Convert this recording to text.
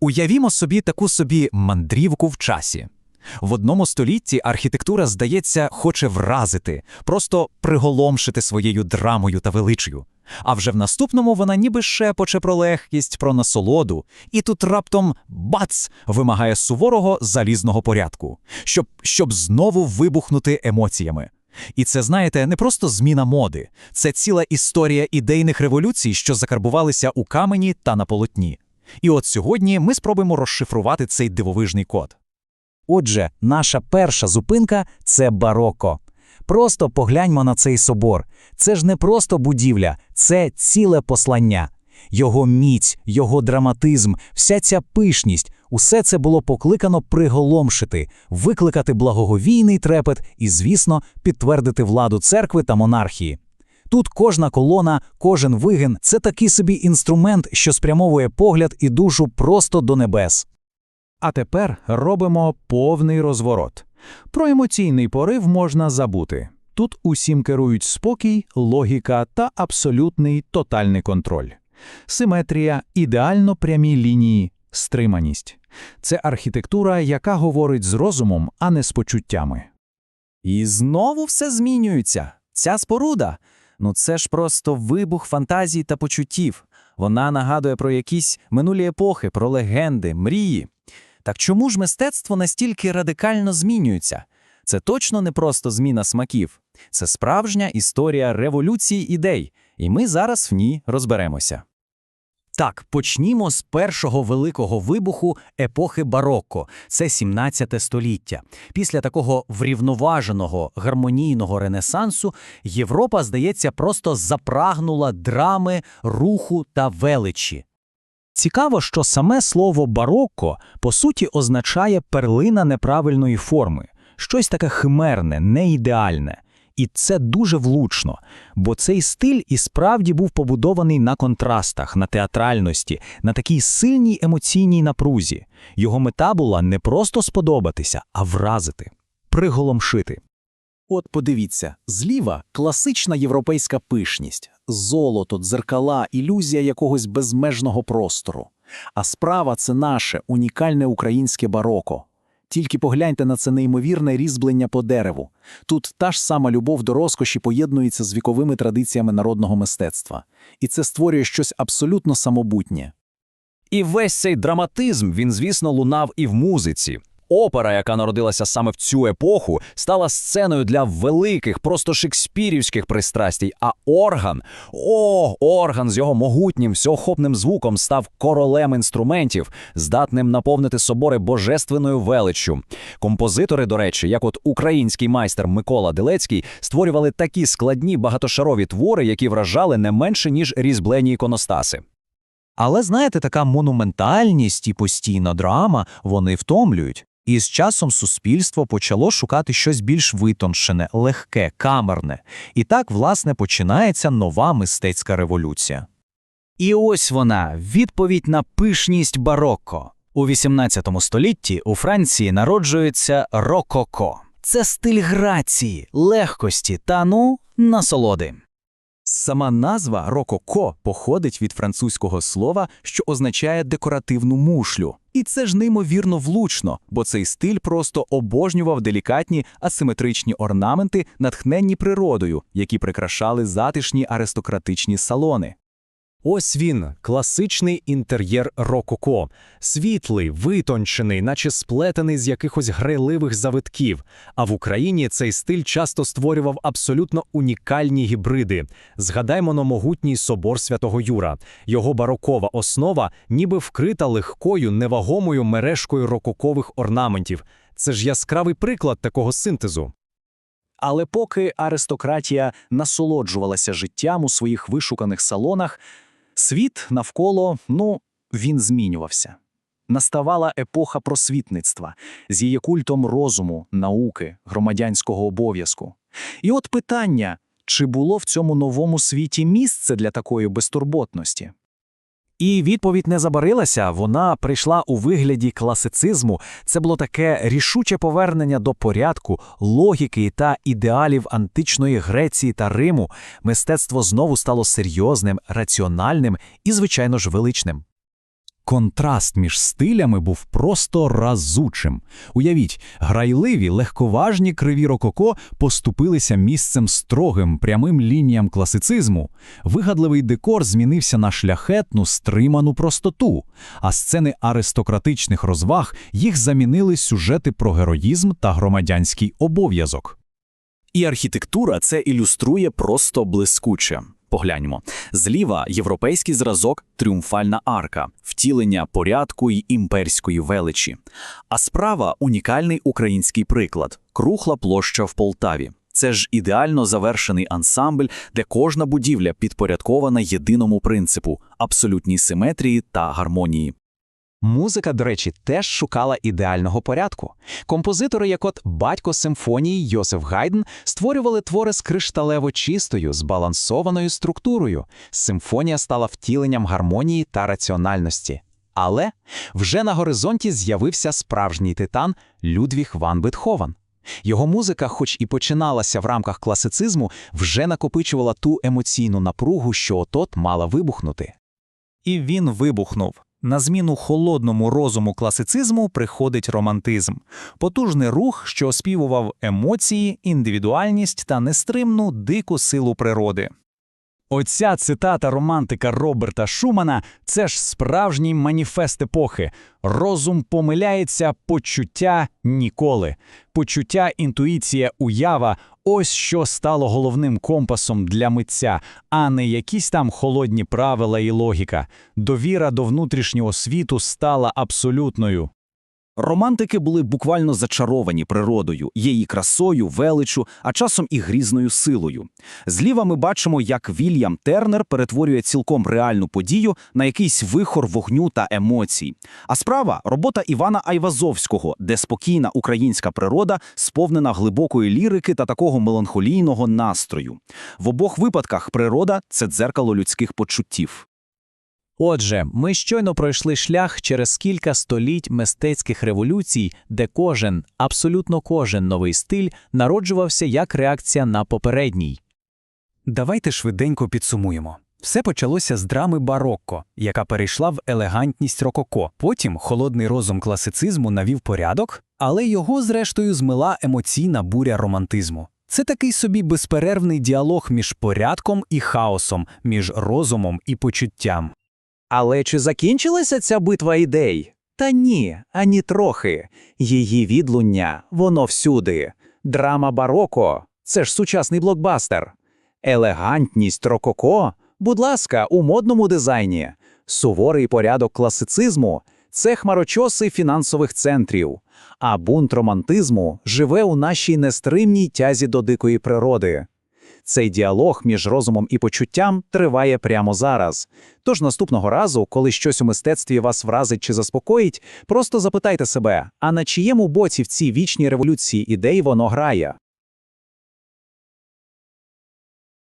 Уявімо собі таку собі мандрівку в часі. В одному столітті архітектура, здається, хоче вразити, просто приголомшити своєю драмою та величою. А вже в наступному вона ніби шепоче про легкість, про насолоду, і тут раптом бац вимагає суворого залізного порядку, щоб, щоб знову вибухнути емоціями. І це, знаєте, не просто зміна моди, це ціла історія ідейних революцій, що закарбувалися у камені та на полотні. І от сьогодні ми спробуємо розшифрувати цей дивовижний код. Отже, наша перша зупинка це бароко. Просто погляньмо на цей собор. Це ж не просто будівля, це ціле послання. Його міць, його драматизм, вся ця пишність усе це було покликано приголомшити, викликати благоговійний трепет і, звісно, підтвердити владу церкви та монархії. Тут кожна колона, кожен вигин це такий собі інструмент, що спрямовує погляд і душу просто до небес. А тепер робимо повний розворот. Про емоційний порив можна забути. Тут усім керують спокій, логіка та абсолютний тотальний контроль. Симетрія, ідеально прямі лінії, стриманість. Це архітектура, яка говорить з розумом, а не з почуттями. І знову все змінюється. Ця споруда. Ну це ж просто вибух фантазій та почуттів. Вона нагадує про якісь минулі епохи, про легенди, мрії. Так чому ж мистецтво настільки радикально змінюється? Це точно не просто зміна смаків, це справжня історія революції ідей, і ми зараз в ній розберемося. Так, почнімо з першого великого вибуху епохи барокко, це 17 століття. Після такого врівноваженого гармонійного ренесансу Європа, здається, просто запрагнула драми, руху та величі. Цікаво, що саме слово барокко по суті означає перлина неправильної форми, щось таке химерне, неідеальне. І це дуже влучно, бо цей стиль і справді був побудований на контрастах, на театральності, на такій сильній емоційній напрузі. Його мета була не просто сподобатися, а вразити, приголомшити. От подивіться, зліва класична європейська пишність, золото, дзеркала, ілюзія якогось безмежного простору. А справа це наше унікальне українське бароко. Тільки погляньте на це неймовірне різьблення по дереву. Тут та ж сама любов до розкоші поєднується з віковими традиціями народного мистецтва, і це створює щось абсолютно самобутнє. І весь цей драматизм він, звісно, лунав і в музиці. Опера, яка народилася саме в цю епоху, стала сценою для великих, просто шекспірівських пристрастій. А орган, о, орган з його могутнім, всеохопним звуком став королем інструментів, здатним наповнити собори божественною величчю. Композитори, до речі, як от український майстер Микола Делецький, створювали такі складні багатошарові твори, які вражали не менше ніж різьблені іконостаси. Але знаєте, така монументальність і постійна драма вони втомлюють. І з часом суспільство почало шукати щось більш витоншене, легке, камерне. І так, власне, починається нова мистецька революція. І ось вона відповідь на пишність барокко. У XVIII столітті у Франції народжується рококо. Це стиль грації, легкості та ну насолоди. Сама назва рококо походить від французького слова, що означає декоративну мушлю. І це ж неймовірно влучно, бо цей стиль просто обожнював делікатні асиметричні орнаменти, натхненні природою, які прикрашали затишні аристократичні салони. Ось він, класичний інтер'єр рококо, світлий, витончений, наче сплетений з якихось грайливих завитків. А в Україні цей стиль часто створював абсолютно унікальні гібриди. Згадаймо на могутній собор святого Юра. Його барокова основа ніби вкрита легкою, невагомою мережкою рококових орнаментів. Це ж яскравий приклад такого синтезу. Але поки аристократія насолоджувалася життям у своїх вишуканих салонах, світ навколо, ну, він змінювався. Наставала епоха просвітництва з її культом розуму, науки, громадянського обов'язку. І от питання, чи було в цьому новому світі місце для такої безтурботності? І відповідь не забарилася, вона прийшла у вигляді класицизму. Це було таке рішуче повернення до порядку, логіки та ідеалів античної Греції та Риму. Мистецтво знову стало серйозним, раціональним і, звичайно ж, величним. Контраст між стилями був просто разучим. Уявіть, грайливі, легковажні криві рококо поступилися місцем строгим, прямим лініям класицизму. Вигадливий декор змінився на шляхетну, стриману простоту, а сцени аристократичних розваг їх замінили сюжети про героїзм та громадянський обов'язок. І архітектура це ілюструє просто блискуче. Погляньмо. Зліва європейський зразок тріумфальна арка, втілення порядку й імперської величі. А справа унікальний український приклад кругла площа в Полтаві. Це ж ідеально завершений ансамбль, де кожна будівля підпорядкована єдиному принципу абсолютній симетрії та гармонії. Музика, до речі, теж шукала ідеального порядку. Композитори, як от батько симфонії Йосиф Гайден, створювали твори з кришталево чистою, збалансованою структурою. Симфонія стала втіленням гармонії та раціональності. Але вже на горизонті з'явився справжній титан Людвіг ван Бетховен. Його музика, хоч і починалася в рамках класицизму, вже накопичувала ту емоційну напругу, що отот мала вибухнути. І він вибухнув. На зміну холодному розуму класицизму приходить романтизм. Потужний рух, що оспівував емоції, індивідуальність та нестримну дику силу природи. Оця цитата романтика Роберта Шумана це ж справжній маніфест епохи. Розум помиляється, почуття ніколи. Почуття, інтуїція, уява ось що стало головним компасом для митця, а не якісь там холодні правила і логіка. Довіра до внутрішнього світу стала абсолютною. Романтики були буквально зачаровані природою, її красою, величу, а часом і грізною силою. Зліва ми бачимо, як Вільям Тернер перетворює цілком реальну подію на якийсь вихор вогню та емоцій. А справа робота Івана Айвазовського, де спокійна українська природа сповнена глибокої лірики та такого меланхолійного настрою. В обох випадках природа це дзеркало людських почуттів. Отже, ми щойно пройшли шлях через кілька століть мистецьких революцій, де кожен, абсолютно кожен новий стиль народжувався як реакція на попередній. Давайте швиденько підсумуємо. Все почалося з драми барокко, яка перейшла в елегантність рококо. Потім холодний розум класицизму навів порядок, але його, зрештою, змила емоційна буря романтизму. Це такий собі безперервний діалог між порядком і хаосом, між розумом і почуттям. Але чи закінчилася ця битва ідей? Та ні, ані трохи. Її відлуння, воно всюди. Драма бароко це ж сучасний блокбастер. Елегантність рококо, будь ласка, у модному дизайні. Суворий порядок класицизму це хмарочоси фінансових центрів. А бунт романтизму живе у нашій нестримній тязі до дикої природи. Цей діалог між розумом і почуттям триває прямо зараз. Тож наступного разу, коли щось у мистецтві вас вразить чи заспокоїть, просто запитайте себе, а на чиєму боці в цій вічній революції ідей воно грає?